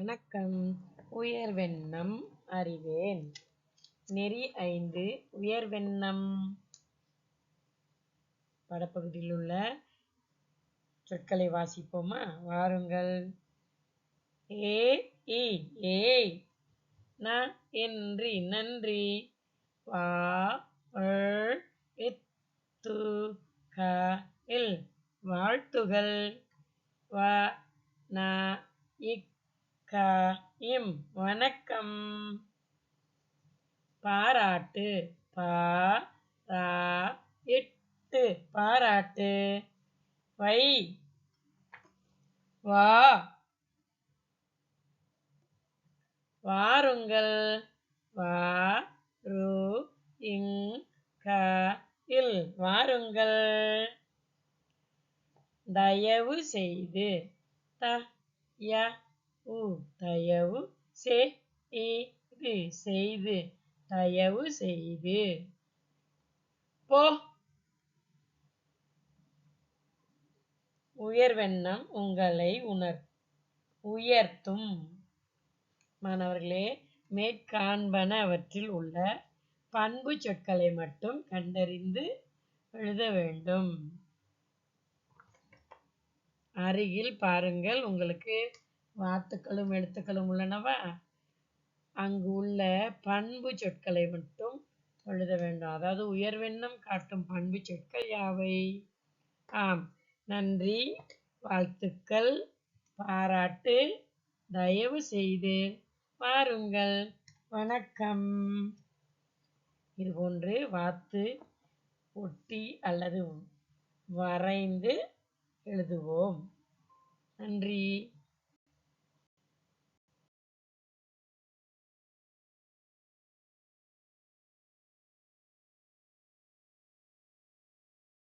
வணக்கம். உயர்வெண்ணம் அறிவேன். நெறி ஐந்து உயர்வெண்ணம். படப்பகுதியில் உள்ள சொற்களை வாசிப்போமா? வாருங்கள். ஏ இ ஏய் ந என்றி நன்றி. வா இத்து க இல் வாழ்த்துகள். வ ந இக் க இம் வணக்கம். பாராட்டு பா ரா இட்டு பாராட்டு. வை வா. வாருங்கள். வா ரு இங் க இல். வாருங்கள். தயவு செய்து த ய தயவு செய்து இது செய்து தயவு செய்து. போ. உயர்வெண்ணம் உங்களை உணர் உயர்த்தும். மாணவர்களே மேற்காண்பனவற்றில் உள்ள பண்பு சொற்களை மட்டும் கண்டறிந்து எழுத வேண்டும். அருகில் பாருங்கள் உங்களுக்கு வாத்துக்களும் எழுத்துக்களும் உள்ளனவா? அங்கு உள்ள பண்பு சொற்களை மட்டும் எழுத வேண்டும். அதாவது உயர்வெண்ணம் காட்டும் பண்பு சொற்கள் யாவை? ஆம். நன்றி வாழ்த்துக்கள் பாராட்டு தயவு செய்து பாருங்கள் வணக்கம். இதுபோன்று வாத்து ஒட்டி அல்லது வரைந்து எழுதுவோம். நன்றி.